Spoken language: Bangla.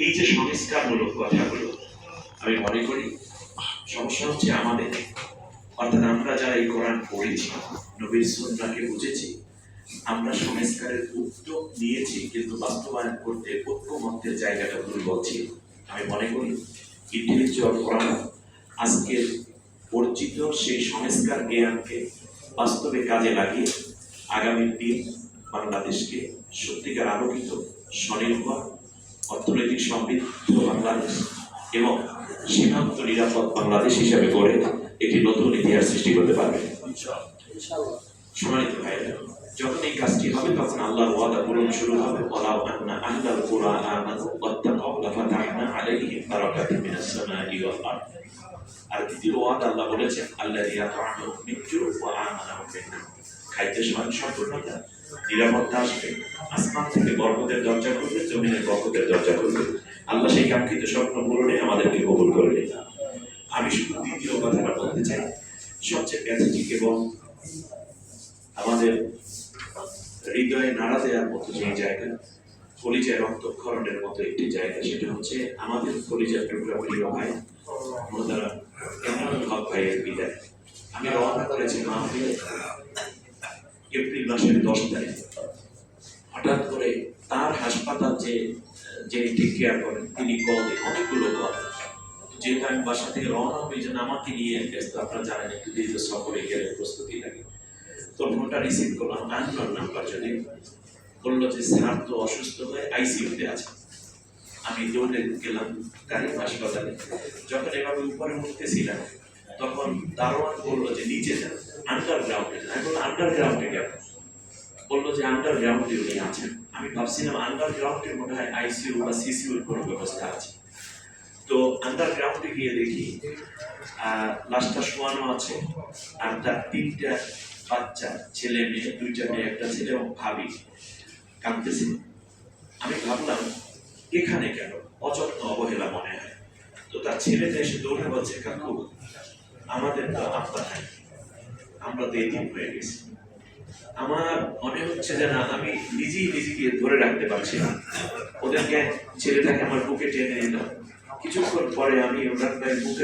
এই যে সংস্কারমূলক কথাগুলো, আমি মনে করি, সমস্যা হচ্ছে আমাদের। অর্থাৎ আমরা যারা এই কোরআন পড়েছি, নবীর সুন্নাকে বুঝেছি, আমরা সংস্কারের উদ্যোগ নিয়েছি, কিন্তু বাস্তবায়ন করতে ঐক্যমত্যের জায়গাটা দুর্বল ছিল। আমি মনে করি, ইন্টেলেকচুয়াল কোরআন আজকের অর্জিত সেই সংস্কার জ্ঞানকে বাস্তবে কাজে লাগিয়ে আগামী দিন বাংলাদেশকে সত্যিকার আলোকিত, স্বনির্ভর অর্থনৈতিক সমৃদ্ধ বাংলাদেশ এবং সীমান্ত নিরাপদ বাংলাদেশ হিসাবে গড়ে একটি নতুন ইতিহাস সৃষ্টি করতে পারবে। সম্মানিত ভাইরা যখন এই কাজটি হবে, তখন আল্লাহর ওয়াদা পূরণ শুরু হবে। আন্না আর দ্বিতীয় ওয়াদা আল্লাহ বলেছেন, আল্লাযী ইয়াতআমুহুম মিন ওয়া মিন সম্পূর্ণতা আসবে, আসমান থেকে দরজা খুলবে, জমিনের দরজা খুলবে। আল্লাহ সেই কাঙ্ক্ষিত স্বপ্ন পূরণে আমাদেরকে কবুল করবে আমি শুধু দ্বিতীয় কথাটা বলতে চাই, সবচেয়ে আমাদের হৃদয়ে নাড়া দেওয়ার মতো যে জায়গা কলিজায় রক্তক্ষরণের মতো একটি জায়গা, সেটা হচ্ছে আমাদের কলিজার টুকরা প্রিয় ভাই মোহতারা এমন হক ভাইয়ের বিদায় আমি রওনা করেছি এপ্রিল মাসের দশ তারিখ। হঠাৎ করে তার হাসপাতাল যে যে টেক কেয়ার করেন, তিনি কল অনেকগুলো কল যেহেতু আমি বাসা থেকে রওনা হই যেন আমাকে নিয়ে ব্যস্ত। আপনারা জানেন, একটু দীর্ঘ সফরে গেলে প্রস্তুতি লাগে। তো ফোনটা রিসিভ করলাম আননোন নাম্বার যদি বলল যে, স্যার তো অসুস্থ হয়ে আইসিইউতে আছে। আমি দৌড়ে গেলাম গাড়ি হাসপাতালে। যখন এভাবে উপরে উঠতেছিলাম, তখন দারোয়ান বলল যে, নিচে যান। আন্ডারগ্রাউন্ডে বললাম আন্ডারগ্রাউন্ডে কেন বলল যে আন্ডারগ্রাউন্ডে উনি আছেন। আমি ভাবছিলাম আন্ডারগ্রাউন্ডে মনে হয় আইসিইউ বা সিসিউর কোনো ব্যবস্থা আছে। তো আন্ডারগ্রাউন্ডে গিয়ে দেখি লাশটা শোয়ানো আছে, আর তার তিনটা বাচ্চা, ছেলে মেয়ে, দুইটা মেয়ে, একটা ছেলে এবং ভাবি কাঁদতেছে। আমি ভাবলাম, এখানে কেন? অযত্ন অবহেলা মনে হয়। তো তার ছেলেটা এসে দৌড়ে বলছে, কাকু, আমাদের তো আত্মা নাই। আমরা তো এদিন হয়ে গেছি। আমার মনে হচ্ছে যে না, আমি নিজেই নিজেকে ধরে রাখতে পারছি না। ওদেরকে ছেলেটাকে আমার বুকে টেনে নিলাম কিছুক্ষণ পরে আমি ওনার বুকে